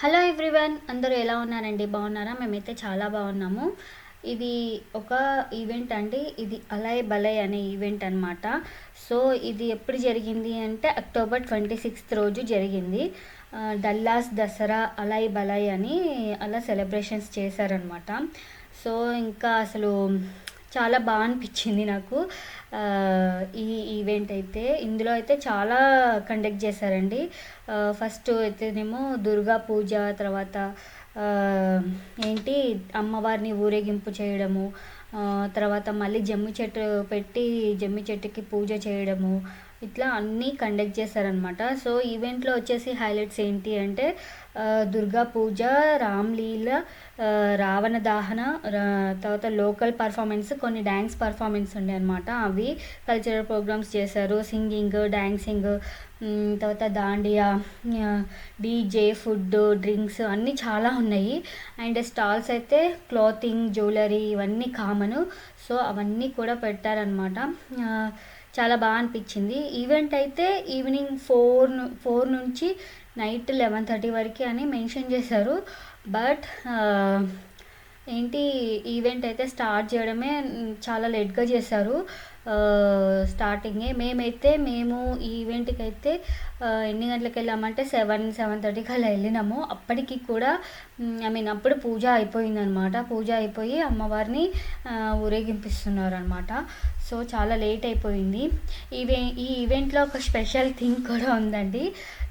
Hello everyone అందరూ ఎలా ఉన్నారండి? బాగున్నారా? మేమైతే చాలా బాగున్నాము. ఇది ఒక ఈవెంట్ అండి. ఇది అలయ్ బలయ్ అనే ఈవెంట్ అనమాట సో ఇది ఎప్పుడు జరిగింది అంటే అక్టోబర్ ట్వంటీ సిక్స్త్ రోజు జరిగింది. డల్లాస్ దసరా అలయ్ బలయ్ అని అలా సెలబ్రేషన్స్ చేశారనమాట సో ఇంకా అసలు చాలా బాగా అనిపించింది నాకు. ఈ ఈవెంట్ అయితే ఇందులో అయితే చాలా కండక్ట్ చేశారండి. ఫస్ట్ అయితేనేమో దుర్గా పూజ తర్వాత ఏంటి అమ్మవారిని ఊరేగింపు చేయడము తర్వాత మళ్ళీ జమ్మి చెట్టు పెట్టి జమ్మి చెట్టుకి పూజ చేయడము ఇట్లా అన్నీ కండక్ట్ చేశారనమాట సో ఈవెంట్లో వచ్చేసి హైలైట్స్ ఏంటి అంటే దుర్గా పూజ రామ్లీల రావణ దాహన తర్వాత లోకల్ పర్ఫార్మెన్స్ కొన్ని డ్యాన్స్ పర్ఫార్మెన్స్ ఉండే అనమాట అవి కల్చరల్ ప్రోగ్రామ్స్ చేశారు. సింగింగ్ డ్యాన్సింగ్ తర్వాత దాండియా డీజే ఫుడ్ డ్రింక్స్ అన్నీ చాలా ఉన్నాయి. అండ్ స్టాల్స్ అయితే క్లాతింగ్ జ్యువెలరీ ఇవన్నీ కామన్ సో అవన్నీ కూడా పెట్టారనమాట చాలా బాగా అనిపించింది. ఈవెంట్ అయితే ఈవినింగ్ ఫోర్ ఫోర్ నుంచి నైట్ లెవెన్ థర్టీ వరకు అని మెన్షన్ చేశారు. బట్ ఏంటి ఈవెంట్ అయితే స్టార్ట్ చేయడమే చాలా లేట్గా చేశారు. స్టార్టింగే మేమైతే మేము ఈవెంట్కి అయితే ఎన్ని గంటలకు వెళ్ళామంటే సెవెన్ సెవెన్ థర్టీకి అలా వెళ్ళినాము. అప్పటికి కూడా ఐ మీన్ అప్పుడు పూజ అయిపోయిందనమాట పూజ అయిపోయి అమ్మవారిని ఊరేగింపిస్తున్నారు అనమాట సో చాలా లేట్ అయిపోయింది. ఈవె ఈ ఈవెంట్లో ఒక స్పెషల్ థింగ్ కూడా ఉందండి.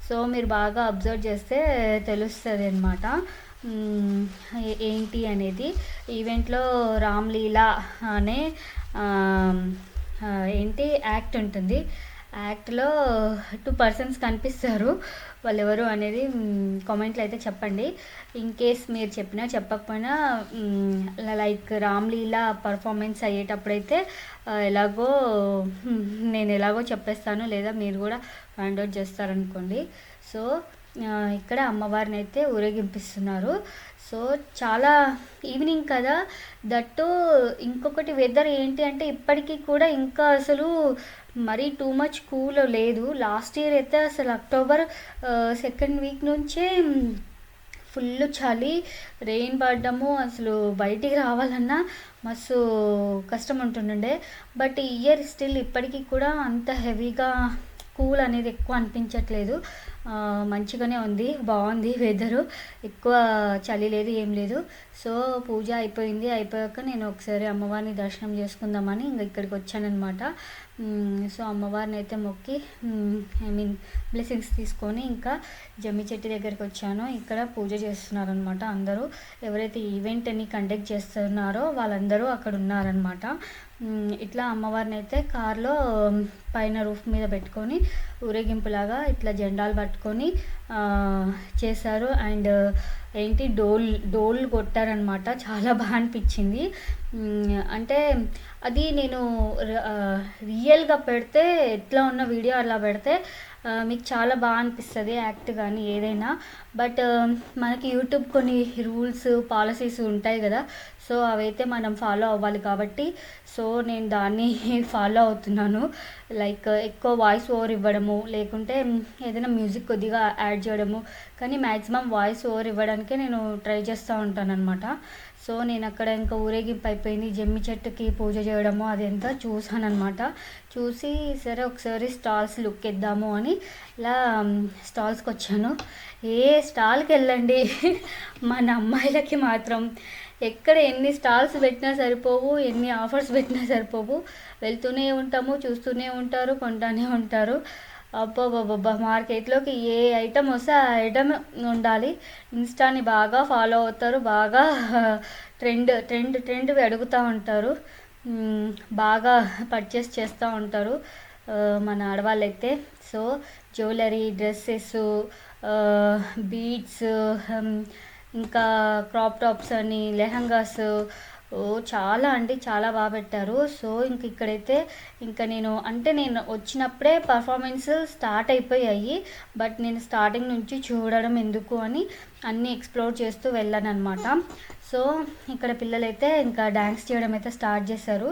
సో మీరు బాగా అబ్జర్వ్ చేస్తే తెలుస్తుంది అనమాట ఏంటి అనేది. ఈవెంట్లో రామ్లీలా అనే ఏంటి యాక్ట్ ఉంటుంది. యాక్ట్లో టూ పర్సన్స్ కనిపిస్తారు. వాళ్ళు ఎవరు అనేది కామెంట్లో అయితే చెప్పండి. ఇన్ కేస్ మీరు చెప్పినా చెప్పకపోయినా లైక్ రామ్లీలా పర్ఫార్మెన్స్ అయ్యేటప్పుడైతే ఎలాగో నేను ఎలాగో చెప్పేస్తాను లేదా మీరు కూడా ఫైండ్ అవుట్ చేస్తారనుకోండి. సో ఇక్కడ అమ్మవారిని అయితే ఊరేగింపిస్తున్నారు. సో చాలా ఈవినింగ్ కదా. దట్టు ఇంకొకటి వెదర్ ఏంటి అంటే ఇప్పటికీ కూడా ఇంకా అసలు మరీ టూ మచ్ కూల్ లేదు. లాస్ట్ ఇయర్ అయితే అసలు అక్టోబర్ సెకండ్ వీక్ నుంచే ఫుల్ చలి రెయిన్ పడ్డము అసలు బయటికి రావాలన్నా మస్తు కష్టం ఉంటుండే బట్ ఈ ఇయర్ స్టిల్ ఇప్పటికీ కూడా అంత హెవీగా కూల్ అనేది ఎక్కువ అనిపించట్లేదు. మంచిగానే ఉంది బాగుంది వెదరు ఎక్కువ చలి లేదు ఏం లేదు. సో పూజ అయిపోయింది. అయిపోయాక నేను ఒకసారి అమ్మవారిని దర్శనం చేసుకుందామని ఇంకా ఇక్కడికి వచ్చానమాట సో అమ్మవారిని అయితే మొక్కి ఐ మీన్ బ్లెస్సింగ్స్ తీసుకొని ఇంకా జమ్మి చెట్టు దగ్గరికి వచ్చాను. ఇక్కడ పూజ చేస్తున్నారనమాట అందరూ. ఎవరైతే ఈవెంట్ని కండక్ట్ చేస్తున్నారో వాళ్ళందరూ అక్కడ ఉన్నారనమాట ఇట్లా అమ్మవారిని అయితే కారులో పైన రూఫ్ మీద పెట్టుకొని ఊరేగింపులాగా ఇట్లా జెండాలు పట్టుకొని చేశారు. అండ్ ఏంటి డోల్ డోల్ కొట్టారనమాట చాలా బాగా అనిపించింది. అంటే అది నేను రియల్గా పెడితే ఎట్లా ఉన్న వీడియో అలా పెడితే మీకు చాలా బాగా అనిపిస్తుంది యాక్ట్ కానీ ఏదైనా. బట్ మనకి యూట్యూబ్ కొన్ని రూల్స్ పాలసీస్ ఉంటాయి కదా. సో అవైతే మనం ఫాలో అవ్వాలి కాబట్టి సో నేను దాన్ని ఫాలో అవుతున్నాను. లైక్ ఎక్కువ వాయిస్ ఓవర్ ఇవ్వడము లేకుంటే ఏదైనా మ్యూజిక్ కొద్దిగా యాడ్ చేయడము కానీ మ్యాక్సిమం వాయిస్ ఓవర్ ఇవ్వడానికే నేను ట్రై చేస్తూ ఉంటాను అనమాట సో నేను అక్కడ ఇంకా ఊరేగింపు అయిపోయింది జమ్మి చెట్టుకి పూజ చేయడము అదంతా చూసాను అనమాట చూసి సరే ఒకసారి స్టాల్స్ లుక్ ఇద్దాము అని ఇలా స్టాల్స్కి వచ్చాను. ఏ స్టాల్కి వెళ్ళండి? మన అమ్మాయిలకి మాత్రం ఎక్కడ ఎన్ని స్టాల్స్ పెట్టినా సరిపోవు ఎన్ని ఆఫర్స్ పెట్టినా సరిపోవు. వెళ్తూనే ఉంటాము చూస్తూనే ఉంటారు కొంటానే ఉంటారు. అబ్బాబాబ్బా మార్కెట్లోకి ఏ ఐటమ్ వస్తే ఆ ఐటమ్ ఉండాలి. ఇన్స్టాని బాగా ఫాలో అవుతారు బాగా ట్రెండ్ ట్రెండ్ ట్రెండ్ అడుగుతూ ఉంటారు. బాగా పర్చేస్ చేస్తూ ఉంటారు మన ఆడవాళ్ళైతే. సో జ్యువెలరీ డ్రెస్సెస్ బీడ్స్ ఇంకా క్రాప్ టాప్స్ అని లెహంగాస్ ఓ చాలా అంటే చాలా బాగా పెట్టారు. సో ఇంక ఇక్కడైతే ఇంకా నేను అంటే నేను వచ్చినప్పుడే పర్ఫార్మెన్స్ స్టార్ట్ అయిపోయాయి. బట్ నేను స్టార్టింగ్ నుంచి చూడడం ఎందుకు అని అన్నీ ఎక్స్ప్లోర్ చేస్తూ వెళ్ళాను అనమాట సో ఇక్కడ పిల్లలైతే ఇంకా డ్యాన్స్ చేయడం అయితే స్టార్ట్ చేశారు.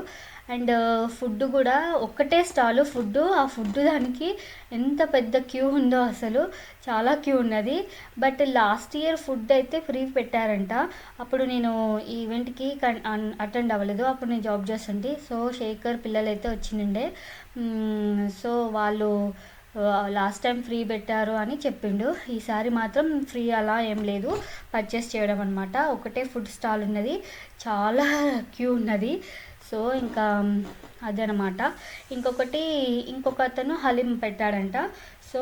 అండ్ ఫుడ్ కూడా ఒక్కటే స్టాల్. ఫుడ్ ఆ ఫుడ్ దానికి ఎంత పెద్ద క్యూ ఉందో అసలు చాలా క్యూ ఉన్నది. బట్ లాస్ట్ ఇయర్ ఫుడ్ అయితే ఫ్రీ పెట్టారంట. అప్పుడు నేను ఈవెంట్కి అటెండ్ అవ్వలేదు. అప్పుడు నేను జాబ్ చేస్తుంటే సో శేఖర్ పిల్లలైతే వచ్చిండే సో వాళ్ళు లాస్ట్ టైం ఫ్రీ పెట్టారు అని చెప్పిండు. ఈసారి మాత్రం ఫ్రీ అలా ఏం లేదు. పర్చేస్ చేయడం అనమాట ఒకటే ఫుడ్ స్టాల్ ఉన్నది. చాలా క్యూ ఉన్నది. సో ఇంకా అదనమాట. ఇంకొకటి ఇంకొక అతను హలీం పెట్టాడంట. సో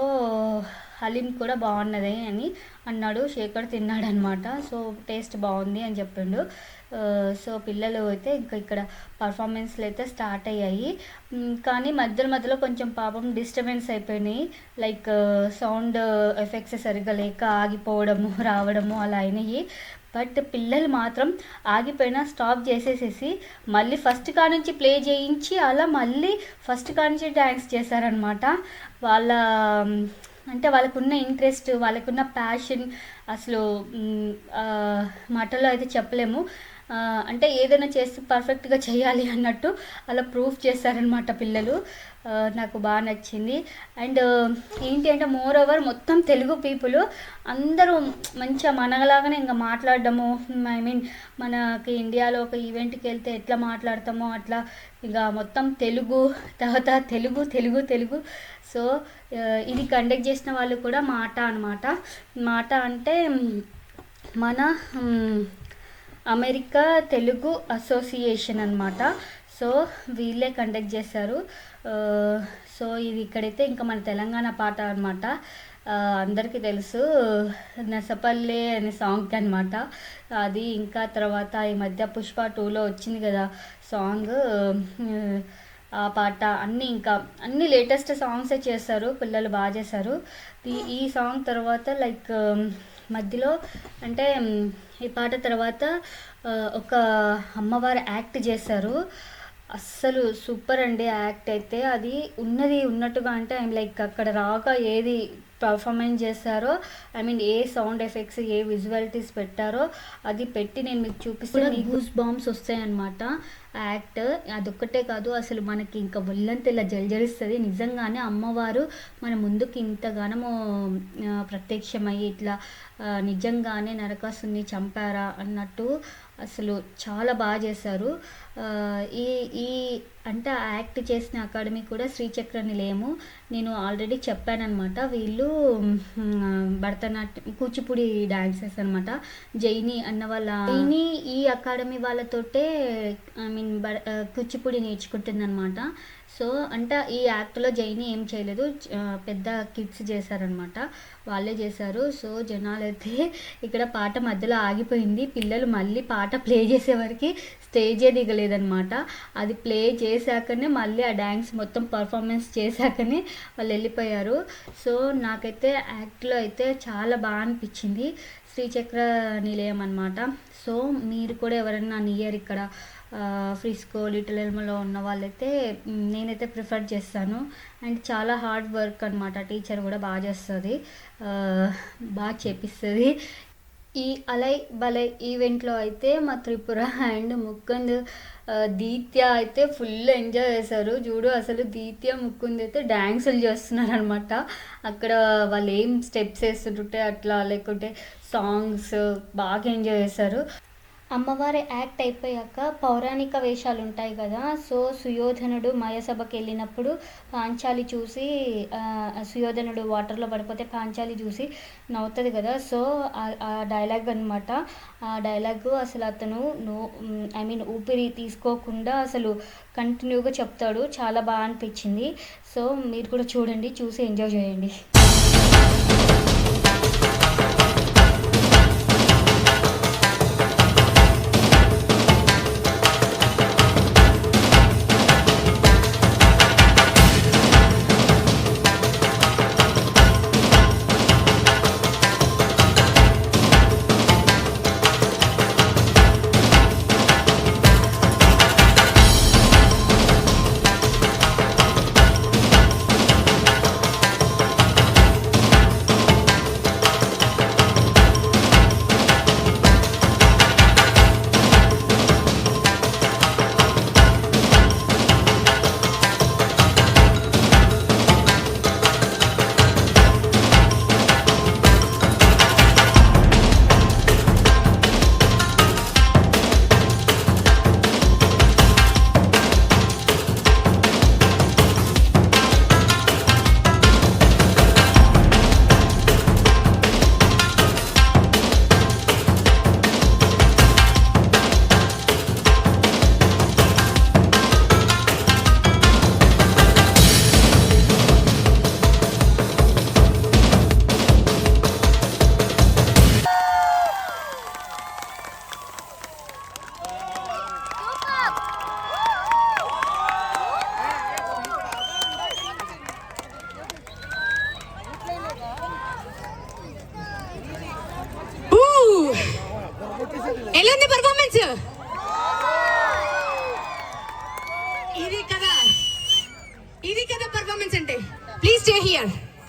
హలీం కూడా బాగున్నది అని అన్నాడు శేఖర్ తిన్నాడనమాట. సో టేస్ట్ బాగుంది అని చెప్పిండు. సో పిల్లలు అయితే ఇంకా ఇక్కడ పర్ఫార్మెన్స్లు అయితే స్టార్ట్ అయ్యాయి. కానీ మధ్యలో మధ్యలో కొంచెం పాపం డిస్టర్బెన్స్ అయిపోయినాయి. లైక్ సౌండ్ ఎఫెక్ట్స్ సరిగ్గా లేక ఆగిపోవడము రావడము అలా అయినాయి. బట్ పిల్లలు మాత్రం ఆగిపోయినా స్టాప్ చేసేసేసి మళ్ళీ ఫస్ట్ కాడ నుంచి ప్లే చేయించి అలా మళ్ళీ ఫస్ట్ కాడ నుంచి డ్యాన్స్ చేశారనమాట. వాళ్ళ అంటే వాళ్ళకున్న ఇంట్రెస్ట్ వాళ్ళకున్న ప్యాషన్ అసలు మాటల్లో అయితే చెప్పలేము. అంటే ఏదైనా చేస్తే పర్ఫెక్ట్గా చేయాలి అన్నట్టు అలా ప్రూఫ్ చేస్తారనమాట పిల్లలు. నాకు బాగా నచ్చింది. అండ్ ఏంటి అంటే మోర్ ఓవర్ మొత్తం తెలుగు పీపుల్ అందరూ మంచిగా మనలాగానే ఇంకా మాట్లాడడము ఐ మీన్ మనకి ఇండియాలో ఒక ఈవెంట్కి వెళ్తే ఎట్లా మాట్లాడతామో అట్లా ఇక మొత్తం తెలుగు తర్వాత తెలుగు తెలుగు తెలుగు. సో ఇది కండక్ట్ చేసిన వాళ్ళు కూడా మాట అనమాట మాట అంటే మన అమెరికా తెలుగు అసోసియేషన్ అనమాట సో వీళ్ళే కండక్ట్ చేశారు. సో ఇది ఇక్కడైతే ఇంకా మన తెలంగాణ పాట అనమాట అందరికీ తెలుసు నసపల్లె అనే సాంగ్ అనమాట అది ఇంకా తర్వాత ఈ మధ్య పుష్ప టూలో వచ్చింది కదా సాంగ్ ఆ పాట. అన్నీ ఇంకా అన్ని లేటెస్ట్ సాంగ్సే చేస్తారు పిల్లలు బాగా చేశారు. ఈ ఈ సాంగ్ తర్వాత లైక్ మధ్యలో అంటే ఈ పాట తర్వాత ఒక అమ్మవారు యాక్ట్ చేశారు. అస్సలు సూపర్ అండి యాక్ట్ అయితే. అది ఉన్నది ఉన్నట్టుగా అంటే ఐమ్ లైక్ అక్కడ రాక ఏది పర్ఫార్మెన్స్ చేస్తారో ఐ మీన్ ఏ సౌండ్ ఎఫెక్ట్స్ ఏ విజువాలిటీస్ పెట్టారో అది పెట్టి నేను మీకు చూపిస్తే గూస్ బాంబ్స్ వస్తాయన్నమాట యాక్ట్. అదొక్కటే కాదు అసలు మనకి ఇంకా ఒళ్ళంతా ఇలా జలజలిస్తుంది. నిజంగానే అమ్మవారు మన ముందుకి ఇంతగానము ప్రత్యక్షమయ్యి ఇట్లా నిజంగానే నరకాసుని చంపారా అన్నట్టు అసలు చాలా బాగా చేశారు. ఈ ఈ అంటే యాక్ట్ చేసిన అకాడమీ కూడా శ్రీచక్ర నిలయము. నేను ఆల్రెడీ చెప్పానమాట వీళ్ళు భరతనాట్యం కూచిపూడి డాన్సెస్ అనమాట జైని అన్న వాళ్ళ జైని ఈ అకాడమీ వాళ్ళతోటే ఐ మీన్ కూచిపూడి నేర్చుకుంటుంది అనమాట సో అంటే ఈ యాక్ట్లో జైని ఏం చేయలేదు. పెద్ద కిడ్స్ చేశారనమాట. వాళ్ళే చేశారు. సో జనాలు అయితే ఇక్కడ పాట మధ్యలో ఆగిపోయింది. పిల్లలు మళ్ళీ పాట ప్లే చేసేవరకు స్టేజే దిగలేదనమాట. అది ప్లే చేశాకనే మళ్ళీ ఆ డ్యాన్స్ మొత్తం పర్ఫార్మెన్స్ చేశాకనే వాళ్ళు వెళ్ళిపోయారు. సో నాకైతే యాక్ట్లో అయితే చాలా బాగా అనిపించింది. శ్రీచక్ర నిలయం అనమాట. సో మీరు కూడా ఎవరైనా నియర్ ఇక్కడ ఫ్రిస్కో లిటిల్ ఎల్మలో ఉన్న వాళ్ళైతే నేనైతే ప్రిఫర్ చేస్తాను. అండ్ చాలా హార్డ్ వర్క్ అనమాట టీచర్ కూడా బాగా చేస్తుంది. బాగా చేపిస్తుంది. ఈ అలై బలై ఈవెంట్లో అయితే మా త్రిపుర అండ్ ముక్కుంద్ దీత్య అయితే ఫుల్ ఎంజాయ్ చేశారు. చూడు అసలు దీత్య ముక్కుంద్ అయితే డ్యాన్సులు చేస్తున్నారు అనమాట అక్కడ వాళ్ళు ఏం స్టెప్స్ వేస్తుంటే అట్లా లేకుంటే సాంగ్స్ బాగా ఎంజాయ్ చేశారు. అమ్మవారి యాక్ట్ అయిపోయాక పౌరాణిక వేషాలు ఉంటాయి కదా సో సుయోధనుడు మయసభకి వెళ్ళినప్పుడు పాంచాలి చూసి సుయోధనుడు వాటర్లో పడిపోతే పాంచాలి చూసి నవ్వుతుంది కదా. సో ఆ డైలాగ్ అనమాట ఆ డైలాగ్ అసలు అతను నో ఐ మీన్ ఊపిరి తీసుకోకుండా అసలు కంటిన్యూగా చెప్తాడు. చాలా బాగా అనిపించింది. సో మీరు కూడా చూడండి చూసి ఎంజాయ్ చేయండి.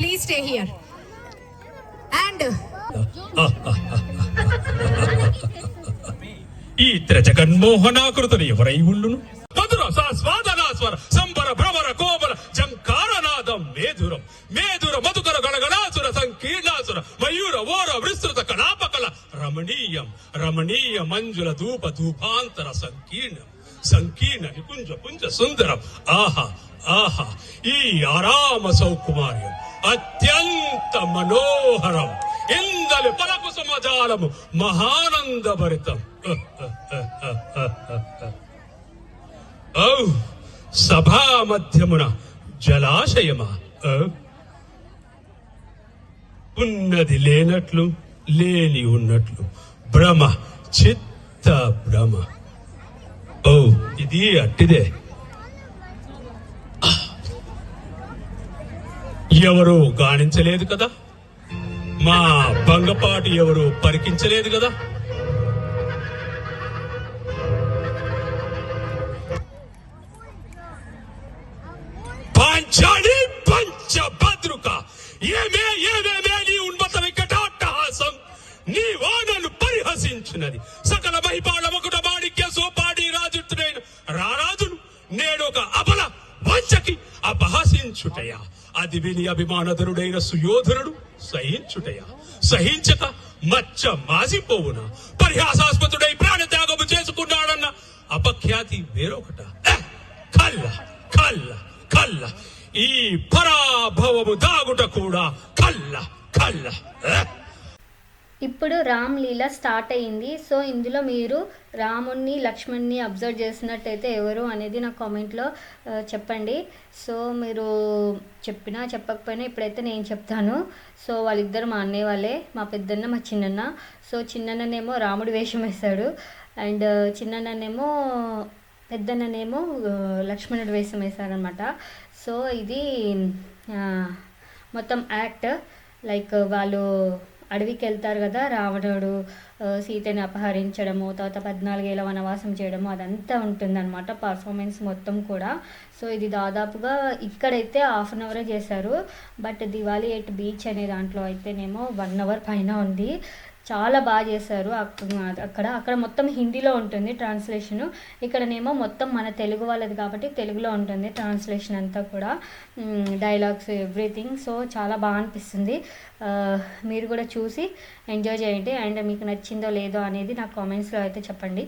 ప్లీజ్ స్టే హియర్ అండ్ ఈ త్రజగన్మోహనాకృతులు ఎవరై ఉండును? మధుర సాస్వాదనాస్వర సంబర భ్రమర కోబల జంకారనాదం మేధురం మేధుర మధుకర గణగణాసుర సంకీర్ణాసుర మయూర ఓర విస్తృత కళాపకల రమణీయం రమణీయ మంజుల ధూప ధూపాంతర సంకీర్ణం సంకీర్ణ నికుంజ పుంజ సుందరం. ఆహా ఆహా ఈ ఆరామ సౌకుమార్యం అత్యంత మనోహరం. ఇందలి పలకు సమజాలము మహానందభరితం. ఔ సభా మధ్యమున జలాశయమా? ఉన్నది లేనట్లు లేని ఉన్నట్లు. భ్రమ చిత్త భ్రమ. ఓ ఇది అట్టిదే. ఎవరు గాణించలేదు కదా? మా భంగపాటు ఎవరు పరికించలేదు కదా? పాంచాలి పంచభద్రుక. ఏమే ఏమేమే నీ ఉన్మత వికటాట్టహాసం. నీ వానలు పరిహసించినది. సకల మహిపాల ఒకట మాణిక్య సోపాడి రాజుతుడైన రారాజును నేడు ఒక అబల వంచకి అపహసించుటయా? అది విని అభిమానధనుడైన సుయోధనుడు సహించుటయా? సహించక మచ్చ మాసిపోవున? పరిహాసాస్పదుడై ప్రాణత్యాగము చేసుకున్నాడన్న అపఖ్యాతి వేరొకట. ఏ, కల్ల కల్ల కల్ల ఈ పరాభవము దాగుట కూడా కల్ల కల్ల ఏ? ఇప్పుడు రామ్ లీల స్టార్ట్ అయ్యింది. సో ఇందులో మీరు రాముణ్ణి లక్ష్మణ్ని అబ్జర్వ్ చేసినట్టయితే ఎవరు అనేది నా కామెంట్లో చెప్పండి. సో మీరు చెప్పినా చెప్పకపోయినా ఇప్పుడైతే నేను చెప్తాను. సో వాళ్ళిద్దరు మా అన్నయ్య వాళ్ళే మా పెద్దన్న మా చిన్నన్న. సో చిన్నన్ననేమో రాముడి వేషం వేశాడు. అండ్ చిన్నన్ననేమో పెద్దన్ననేమో లక్ష్మణుడు వేషం వేశారనమాట సో ఇది మొత్తం యాక్ట్. లైక్ వాళ్ళు అడవికి వెళ్తారు కదా రావణుడు సీతని అపహరించడము తర్వాత పద్నాలుగేళ్ళ వనవాసం చేయడము అదంతా ఉంటుందన్నమాట పర్ఫార్మెన్స్ మొత్తం కూడా. సో ఇది దాదాపుగా ఇక్కడైతే హాఫ్ అన్ అవరే చేశారు. బట్ దివాలి ఎట్ బీచ్ అనే దాంట్లో అయితేనేమో వన్ అవర్ పైన ఉంది. చాలా బాగా చేశారు. అక్కడ అక్కడ మొత్తం హిందీలో ఉంటుంది ట్రాన్స్లేషను. ఇక్కడనేమో మొత్తం మన తెలుగు వాళ్ళది కాబట్టి తెలుగులో ఉంటుంది ట్రాన్స్లేషన్ అంతా కూడా. Dialogues everything. సో చాలా బాగా అనిపిస్తుంది. మీరు కూడా చూసి ఎంజాయ్ చేయండి. అండ్ మీకు నచ్చిందో లేదో అనేది నాకు కామెంట్స్లో అయితే చెప్పండి.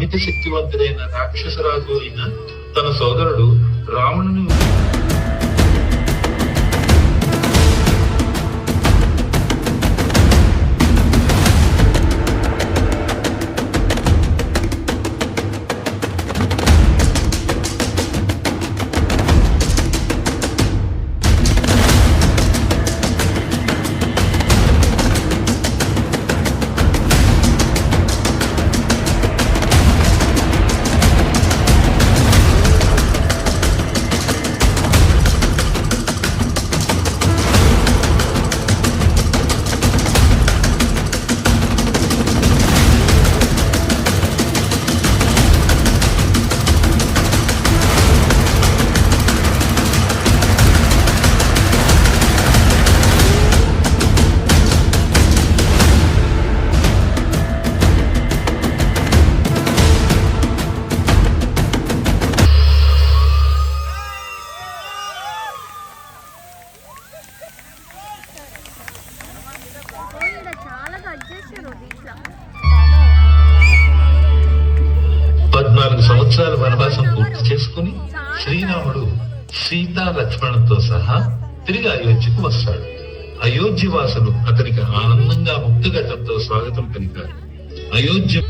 అమిత శక్తివంతుడైన రాక్షసరాజు అయిన తన సోదరుడు రావణుని లక్ష్మణులతో సహా తిరిగి అయోధ్యకు వస్తాడు. అయోధ్య వాసులు అతనికి ఆనందంగా ముక్తుగడ్డంతో స్వాగతం పలికారు. అయోధ్య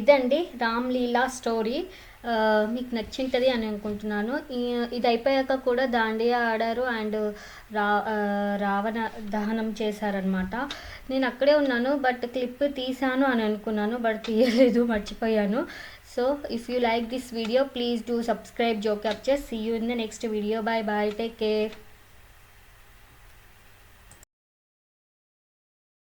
ఇదండి రామ్లీలా స్టోరీ. మీకు నచ్చింటది అని అనుకుంటున్నాను. ఇది అయిపోయాక కూడా దాండియా ఆడారు అండ్ రా రావణ దహనం చేశారనమాట నేను అక్కడే ఉన్నాను బట్ క్లిప్ తీసాను అని అనుకున్నాను బట్ తీయలేదు మర్చిపోయాను. So if you like this video please do subscribe Joe capture see you in the next video bye bye take care